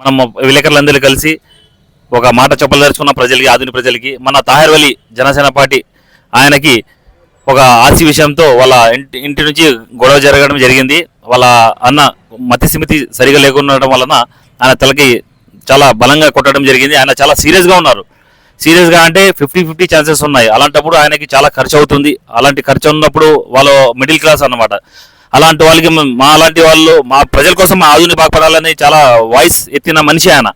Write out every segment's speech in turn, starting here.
మనం విలేకరులందరూ కలిసి ఒక మాట చెప్పదలుచుకున్న ప్రజలకి ఆధునిక ప్రజలకి మన తాహర్వలి జనసేన పార్టీ ఆయనకి ఒక ఆర్సీ విషయంతో వాళ్ళ ఇంటి ఇంటి నుంచి గొడవ జరగడం జరిగింది. వాళ్ళ అన్న మతిసిమితి సరిగా లేకుండటం వలన ఆయన తలకి చాలా బలంగా కొట్టడం జరిగింది. ఆయన చాలా సీరియస్గా ఉన్నారు. సీరియస్గా అంటే ఫిఫ్టీ ఫిఫ్టీ ఛాన్సెస్ ఉన్నాయి. అలాంటప్పుడు ఆయనకి చాలా ఖర్చు అవుతుంది. అలాంటి ఖర్చు ఉన్నప్పుడు వాళ్ళు మిడిల్ క్లాస్ అన్నమాట. అలాంటి వాళ్ళకి మా లాంటి వాళ్ళు మా ప్రజల కోసం మా ఆధునిక బాగుపడాలని చాలా వాయిస్ ఎత్తిన మనిషి ఆయన.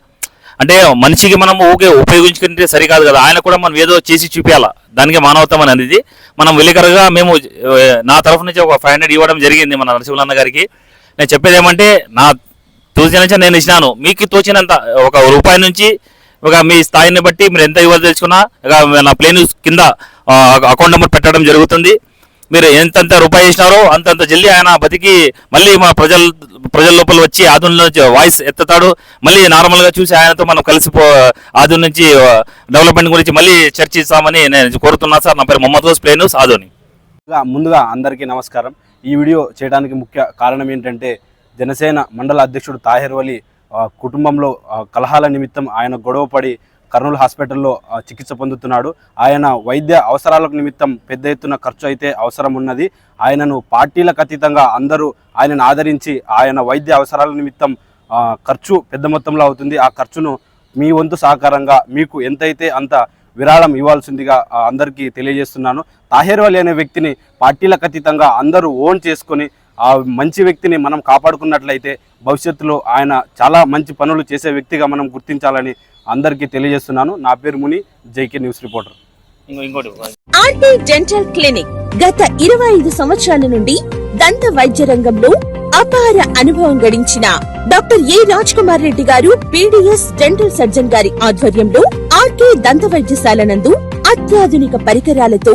అంటే మనిషికి మనం ఊకే ఉపయోగించుకుంటే సరికాదు కదా. ఆయన కూడా మనం ఏదో చేసి చూపించాలా దానికి మానవత్వం అనేది. మనం విలేకరుగా మేము నా తరఫు నుంచి ఒక ఫైవ్ హండ్రెడ్ ఇవ్వడం జరిగింది మన నరసింహన్న గారికి. నేను చెప్పేది ఏమంటే నా తోచిన నుంచి నేను ఇచ్చినాను. మీకు తోచినంత ఒక రూపాయి నుంచి ఒక మీ స్థాయిని బట్టి మీరు ఎంత ఇవ్వాలి తెలుసుకున్నా ఇక నా ప్లేన్ కింద అకౌంట్ నెంబర్ పెట్టడం జరుగుతుంది. మీరు ఎంతంత రూపాయి ఇచ్చినారో అంతంత జల్దీ ఆయన బతికి మళ్ళీ మా ప్రజల ప్రజల లోపల వచ్చి ఆదుల నుంచి వాయిస్ ఎత్తుతాడు. మళ్ళీ నార్మల్గా చూసి ఆయనతో మనం కలిసిపో ఆదు నుంచి డెవలప్మెంట్ గురించి మళ్ళీ చర్చిస్తామని నేను కోరుతున్నా సార్. నా పేరు మొహమ్మద్ హోస్ ప్లేన్ ముందుగా ముందుగా అందరికీ నమస్కారం. ఈ వీడియో చేయడానికి ముఖ్య కారణం ఏంటంటే జనసేన మండల అధ్యక్షుడు తాహిర్ వలి కుటుంబంలో కలహాల నిమిత్తం ఆయన గొడవపడి కర్నూలు హాస్పిటల్లో చికిత్స పొందుతున్నాడు. ఆయన వైద్య అవసరాలకు నిమిత్తం పెద్ద ఎత్తున ఖర్చు అయితే అవసరం ఉన్నది. ఆయనను పార్టీలకు అతీతంగా అందరూ ఆయనను ఆదరించి ఆయన వైద్య అవసరాల నిమిత్తం ఖర్చు పెద్ద మొత్తంలో అవుతుంది. ఆ ఖర్చును మీ వంతు సహకారంగా మీకు ఎంతైతే అంత విరాళం ఇవ్వాల్సిందిగా అందరికీ తెలియజేస్తున్నాను. తాహేర్ అనే వ్యక్తిని పార్టీలకు అతీతంగా అందరూ ఓన్ చేసుకొని ఆ మంచి వ్యక్తిని మనం కాపాడుకున్నట్లయితే భవిష్యత్తులో ఆయన చాలా మంచి పనులు చేసే వ్యక్తిగా మనం గుర్తించాలని అందరికీ తెలియజేస్తున్నాను. నా పేరు Muni J K news reporter. R T dental clinic గత ఇరవై ఐదు సంవత్సరాల నుండి దంత వైద్య రంగంలో అపార అనుభవం గడించిన doctor A Raj Kumar Reddy garu B D S dental surgeon గారి ఆధ్వర్యంలో ఆర్కే దంత వైద్యశాల నందు అత్యాధునిక పరికరాలతో